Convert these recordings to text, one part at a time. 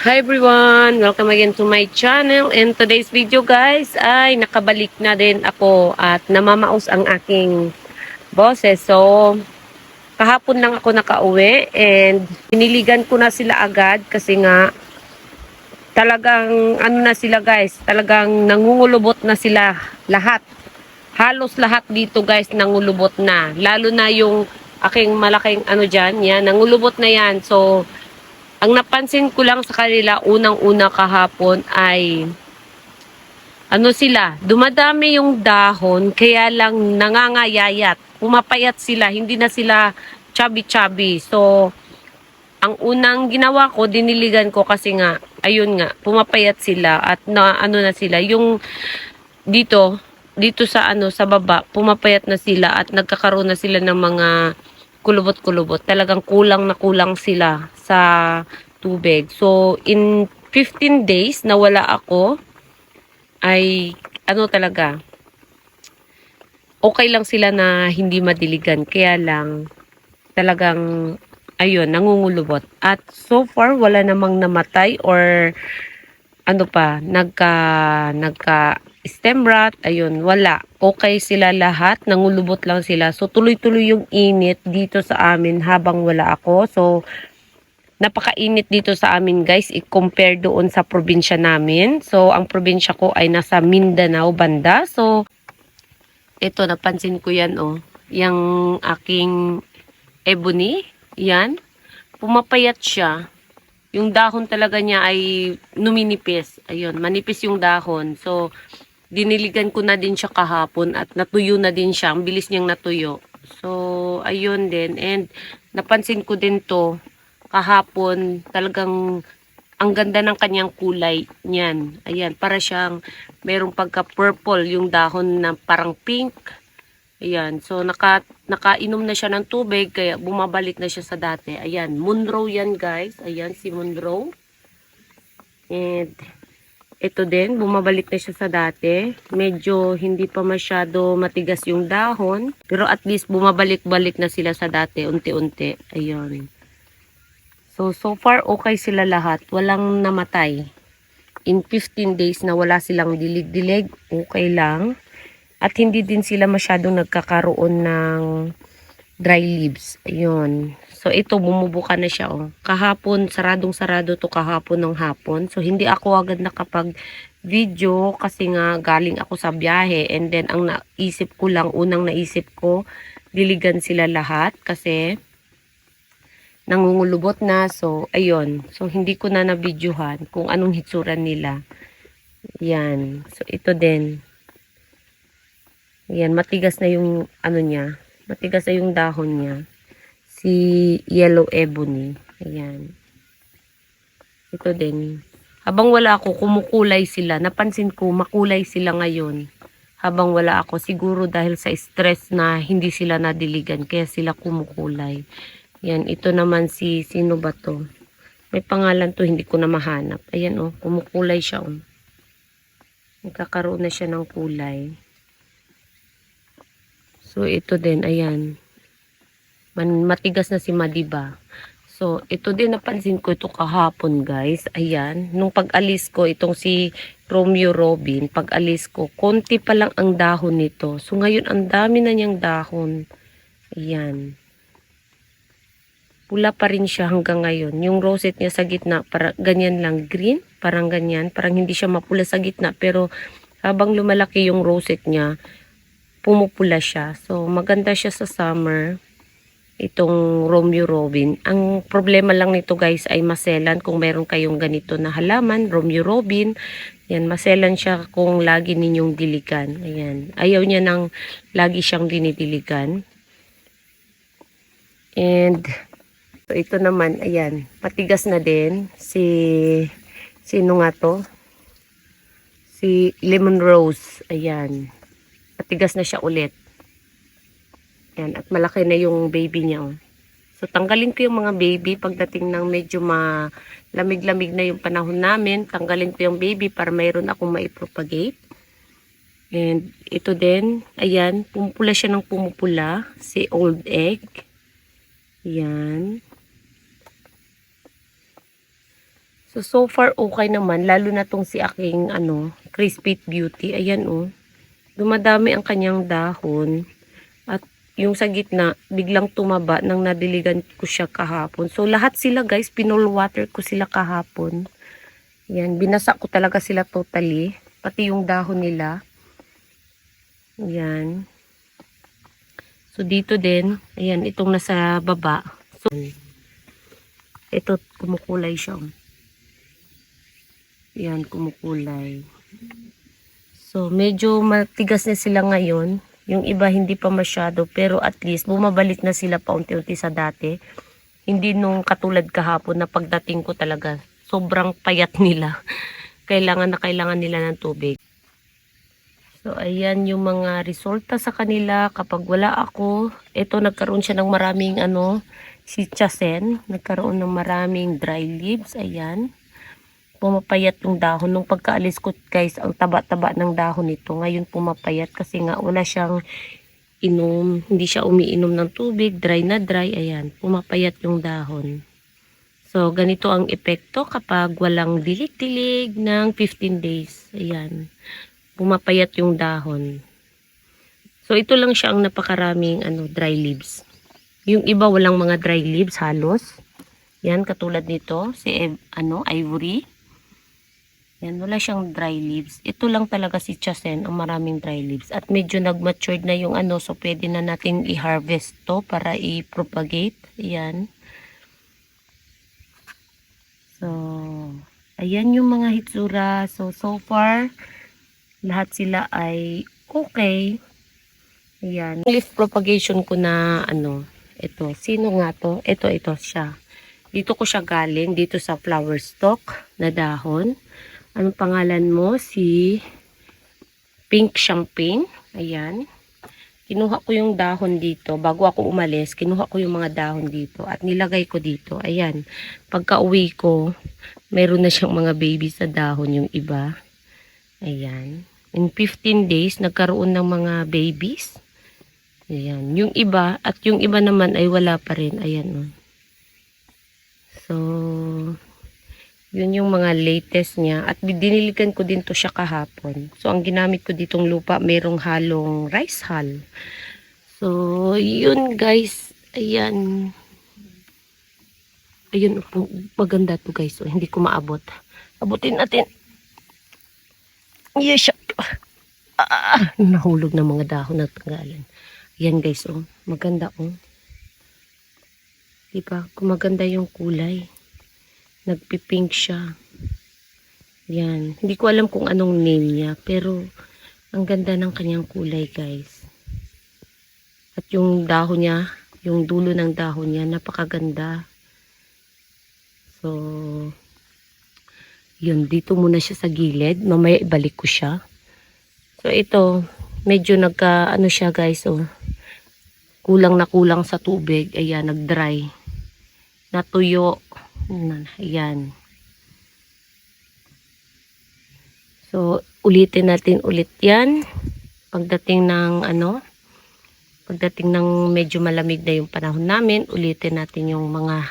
Hi everyone! Welcome again to my channel. And today's video guys ay nakabalik na din ako at namamaos ang aking boses. So, kahapon lang ako nakauwi and hiniligan ko na sila agad kasi nga talagang ano na sila guys, talagang nangungulubot na sila lahat. Halos lahat dito guys nangulubot na. Lalo na yung aking malaking ano dyan, yan, nangulubot na yan. So, ang napansin ko lang sa kanila unang-una kahapon ay ano sila, dumadami yung dahon kaya lang nangangayayat. Pumapayat sila, hindi na sila chubby-chubby. So, ang unang ginawa ko, diniligan ko kasi nga, ayun nga, pumapayat sila at na, ano na sila, yung dito, dito sa ano, sa baba, pumapayat na sila at nagkakaroon na sila ng mga kulubot-kulubot. Talagang kulang na kulang sila sa tubig. So, in 15 days na wala ako, ay ano talaga, okay lang sila na hindi madiligan. Kaya lang, talagang, ayun, nangungulubot. At so far, wala namang namatay or ano pa, nagka, nagka stem rot, ayun, wala. Okay sila lahat, nangulubot lang sila. So, tuloy-tuloy yung init dito sa amin habang wala ako. So, napakainit dito sa amin guys, i-compare doon sa probinsya namin. So, ang probinsya ko ay nasa Mindanao banda. So, ito, napansin ko yan, oh. Yung aking ebony, yan. Pumapayat siya. Yung dahon talaga niya ay numinipis. Ayun, manipis yung dahon. So, diniligan ko na din siya kahapon at natuyo na din siya. Ang bilis niyang natuyo. So, ayun din. And, napansin ko din to kahapon. Talagang, ang ganda ng kanyang kulay niyan. Ayan, para siyang merong pagka-purple yung dahon na parang pink. Ayan, so naka, nakainom na siya ng tubig kaya bumabalik na siya sa dati. Ayan, Munro yan guys. Ayan, si Munro. And ito din, bumabalik na siya sa dati. Medyo hindi pa masyado matigas yung dahon. Pero at least bumabalik-balik na sila sa dati, unti-unti. Ayun. So, so far okay sila lahat. Walang namatay. In 15 days na wala silang dilig-dilig, okay lang. At hindi din sila masyadong nagkakaroon ng dry leaves. Ayun. So, ito, bumubuka na siya. Oh. Kahapon, saradong-sarado to kahapon ng hapon. So, hindi ako agad nakapag-video kasi nga galing ako sa biyahe. And then, ang naisip ko lang, unang naisip ko, diligan sila lahat kasi nangungulubot na. So, ayun. So, hindi ko na na-videohan kung anong hitsuran nila. Yan. So, ito din. Yan, matigas na yung ano niya. Matigas na yung dahon niya. Si yellow ebony. Ayan. Ito din. Habang wala ako, kumukulay sila. Napansin ko, makulay sila ngayon. Habang wala ako, siguro dahil sa stress na hindi sila nadiligan, kaya sila kumukulay. Yan, ito naman si, sino ba to? May pangalan to, hindi ko na mahanap. Ayan oh, kumukulay siya oh. Nagkakaroon na siya ng kulay. So, ito din, ayan. Man, matigas na si Madiba. So, ito din napansin ko ito kahapon, guys. Ayan. Nung pag-alis ko, itong si Romeo Robin, pag-alis ko, konti pa lang ang dahon nito. So, ngayon, ang dami na niyang dahon. Ayan. Pula pa rin siya hanggang ngayon. Yung rosette niya sa gitna, para, ganyan lang, green. Parang ganyan. Parang hindi siya mapula sa gitna. Pero, habang lumalaki yung rosette niya, pumupula siya. So, maganda siya sa summer. Itong Romeo Robin. Ang problema lang nito guys ay maselan kung meron kayong ganito na halaman, Romeo Robin. Yan, maselan siya kung lagi ninyong diligan. Ayan. Ayaw niya nang lagi siyang dinidiligan. And, so ito naman, ayan, matigas na din. Si, sino nga to? Si Lemon Rose. Ayan. Matigas na siya ulit. Ayan, at malaki na yung baby niya. Oh. So, tanggalin ko yung mga baby pagdating ng medyo malamig-lamig na yung panahon namin. Tanggalin ko yung baby para mayroon akong maipropagate. And ito din, ayan, pumupula siya ng pumupula. Si old egg. Ayan. So, so far okay naman. Lalo na tong si aking, ano, Crispy Beauty. Ayan, oh. Dumadami ang kanyang dahon. At yung sa gitna, biglang tumaba nang nadiligan ko siya kahapon. So, lahat sila, guys, pinol water ko sila kahapon. Yan, binasa ko talaga sila totally. Pati yung dahon nila. Yan. So, dito din, ayan, itong nasa baba. So, ito, kumukulay siya. Yan, kumukulay. So, medyo matigas na sila ngayon. Yung iba hindi pa masyado, pero at least bumabalik na sila paunti-unti sa dati. Hindi nung katulad kahapon na pagdating ko talaga, sobrang payat nila. Kailangan na kailangan nila ng tubig. So, ayan yung mga resulta sa kanila kapag wala ako. Ito, nagkaroon siya ng maraming ano, si Chasen. Nagkaroon ng maraming dry leaves. Ayan. Pumapayat yung dahon. Nung pagkaalis ko, guys, ang taba-taba ng dahon nito. Ngayon pumapayat kasi nga wala siyang inom. Hindi siya umiinom ng tubig. Dry na dry. Ayan. Pumapayat yung dahon. So, ganito ang epekto kapag walang dilig-dilig ng 15 days. Ayan pumapayat yung dahon. So, ito lang siya ang napakaraming ano, dry leaves. Yung iba walang mga dry leaves halos. Yan, katulad nito, si ano, Ivory. Yan, wala siyang dry leaves. Ito lang talaga si Chasen, ang maraming dry leaves. At medyo nag-matured na yung ano, so pwede na natin i-harvest to para i-propagate. Yan. So, ayan yung mga hitsura. So, so far, lahat sila ay okay. Ayan. Leaf propagation ko na ano, ito. Sino nga to? Ito, ito siya. Dito ko siya galing, dito sa flower stalk na dahon. Anong pangalan mo? Si Pink Champagne. Ayan. Kinuha ko yung dahon dito. Bago ako umalis, kinuha ko yung mga dahon dito. At nilagay ko dito. Ayan. Pagka uwi ko, meron na siyang mga baby sa dahon yung iba. Ayan. In 15 days, nagkaroon ng mga babies. Ayan. Yung iba, at yung iba naman ay wala pa rin. Ayan. Oh. So, yun yung mga latest niya. At diniligan ko din to siya kahapon. So, ang ginamit ko ditong lupa, merong halong rice hull. So, yun guys. Ayan. Ayun, maganda to guys. So, hindi ko maabot. Abutin natin. Yes. Ah, nahulog ng mga dahon na tanggalan. Yan guys, oh. Maganda, oh. Diba? Kumaganda yung kulay. Nagpipink siya. Yan. Hindi ko alam kung anong name niya. Pero, ang ganda ng kanyang kulay, guys. At yung dahon niya, yung dulo ng dahon niya, napakaganda. So, yun, dito muna siya sa gilid. Mamaya ibalik ko siya. So, ito, medyo nagka, ano siya guys, oh. Kulang na kulang sa tubig. Ayan, nag-dry. Natuyo. Ayan. So, ulitin natin ulit yan. Pagdating ng, ano, pagdating ng medyo malamig na yung panahon namin, ulitin natin yung mga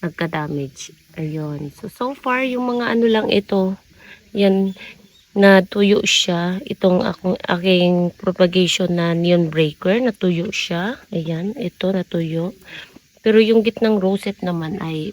nagka-damage. Ayun. So, so far, yung mga ano lang ito, yan, natuyo siya. Itong akong, aking propagation na neon breaker, natuyo siya. Ayan, ito natuyo. Pero yung gitnang rosette naman ay,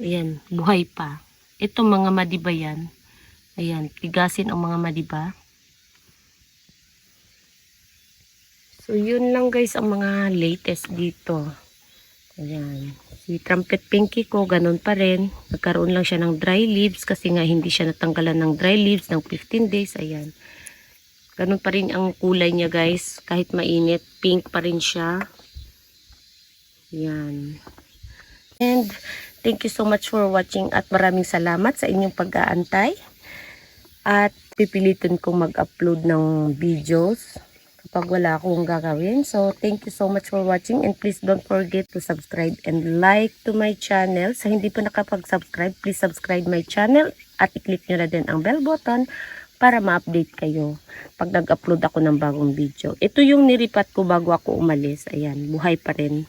ayan, buhay pa. Ito mga madiba yan. Ayan, tigasin ang mga madiba. So, yun lang guys ang mga latest dito. Ayan. Si trumpet pinky ko, ganun pa rin. Nagkaroon lang siya ng dry leaves kasi nga hindi siya natanggalan ng dry leaves ng 15 days. Ayan. Ganun pa rin ang kulay niya guys. Kahit mainit, pink pa rin siya. Ayan. And thank you so much for watching at maraming salamat sa inyong pag-aantay. At pipilitin kong mag-upload ng videos kapag wala akong gagawin. So, thank you so much for watching and please don't forget to subscribe and like to my channel. Sa hindi pa nakapag-subscribe, please subscribe my channel at i-click nyo na din ang bell button para ma-update kayo pag nag-upload ako ng bagong video. Ito yung niripat ko bago ako umalis. Ayan, buhay pa rin.